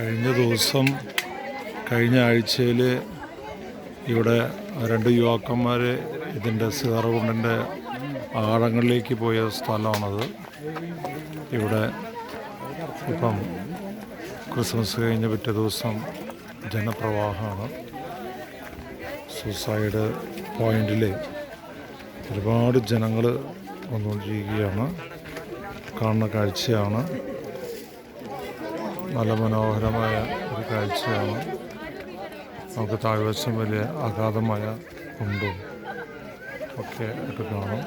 ദിവസം കഴിഞ്ഞ ആഴ്ചയിൽ ഇവിടെ രണ്ട് യുവാക്കന്മാർ ഇതിന്റെ സീറകുണ്ടിന്റെ ആഴങ്ങളിലേക്ക് പോയ സ്ഥലമാണത്. ഇവിടെ ഇപ്പം ക്രിസ്മസ് കഴിഞ്ഞ പിറ്റേ ദിവസം ജനപ്രവാഹമാണ്. സൂസൈഡ് പോയിന്റിൽ ഒരുപാട് ജനങ്ങൾ വന്നുകൊണ്ടിരിക്കുകയാണ്. കാണുന്ന കാഴ്ചയാണ്. നല്ല മനോഹരമായ ഒരു കാഴ്ചയാണ്. നമുക്ക് താഴ്വശം വലിയ അഗാധമായ കുണ്ടും ഒക്കെ ഒക്കെ കാണും.